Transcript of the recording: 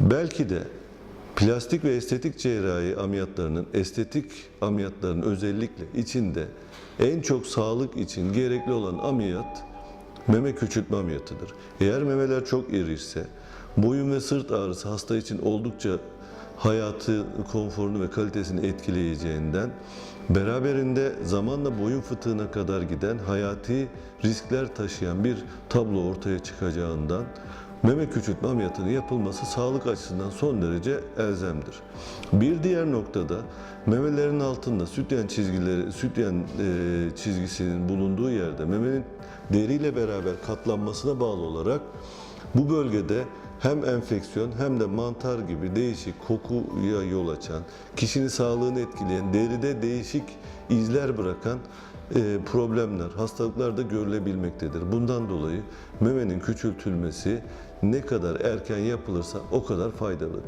Belki de plastik ve estetik cerrahi ameliyatlarının, estetik ameliyatların özellikle içinde en çok sağlık için gerekli olan ameliyat meme küçültme ameliyatıdır. Eğer memeler çok iri ise boyun ve sırt ağrısı hasta için oldukça hayatı, konforunu ve kalitesini etkileyeceğinden beraberinde zamanla boyun fıtığına kadar giden hayati riskler taşıyan bir tablo ortaya çıkacağından meme küçültme ameliyatının yapılması sağlık açısından son derece elzemdir. Bir diğer noktada memelerin altında sütyen çizgileri, sütyen e, çizgisinin bulunduğu yerde memenin deriyle beraber katlanmasına bağlı olarak bu bölgede hem enfeksiyon hem de mantar gibi değişik kokuya yol açan, kişinin sağlığını etkileyen, deride değişik izler bırakan problemler, hastalıklar da görülebilmektedir. Bundan dolayı memenin küçültülmesi ne kadar erken yapılırsa o kadar faydalıdır.